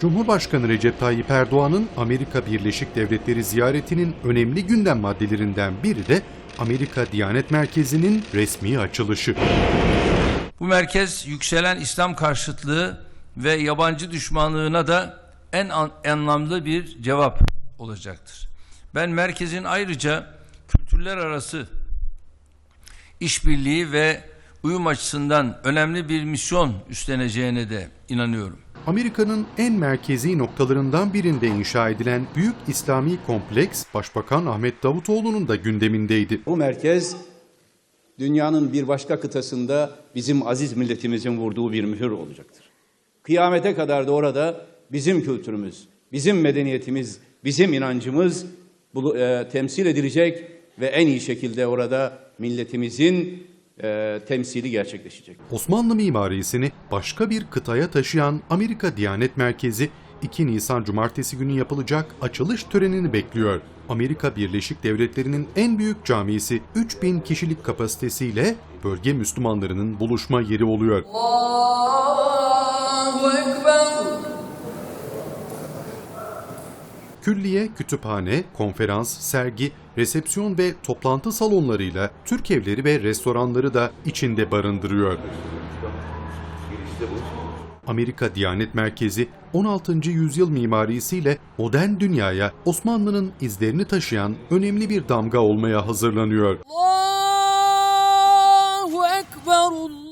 Cumhurbaşkanı Recep Tayyip Erdoğan'ın Amerika Birleşik Devletleri ziyaretinin önemli gündem maddelerinden biri de Amerika Diyanet Merkezi'nin resmi açılışı. Bu merkez yükselen İslam karşıtlığı ve yabancı düşmanlığına da en an- anlamlı bir cevap olacaktır. Ben merkezin ayrıca kültürler arası işbirliği ve uyum açısından önemli bir misyon üstleneceğine de inanıyorum. Amerika'nın en merkezi noktalarından birinde inşa edilen Büyük İslami Kompleks, Başbakan Ahmet Davutoğlu'nun da gündemindeydi. Bu merkez dünyanın bir başka kıtasında bizim aziz milletimizin vurduğu bir mühür olacaktır. Kıyamete kadar da orada bizim kültürümüz, bizim medeniyetimiz, bizim inancımız e, temsil edilecek ve en iyi şekilde orada milletimizin e, temsili gerçekleşecek. Osmanlı mimarisini başka bir kıtaya taşıyan Amerika Diyanet Merkezi 2 Nisan Cumartesi günü yapılacak açılış törenini bekliyor. Amerika Birleşik Devletleri'nin en büyük camisi 3000 kişilik kapasitesiyle bölge Müslümanlarının buluşma yeri oluyor. Allahu Külliye, kütüphane, konferans, sergi, resepsiyon ve toplantı salonlarıyla Türk evleri ve restoranları da içinde barındırıyor. Amerika Diyanet Merkezi 16. yüzyıl mimarisiyle modern dünyaya Osmanlı'nın izlerini taşıyan önemli bir damga olmaya hazırlanıyor. Allahu Ekber.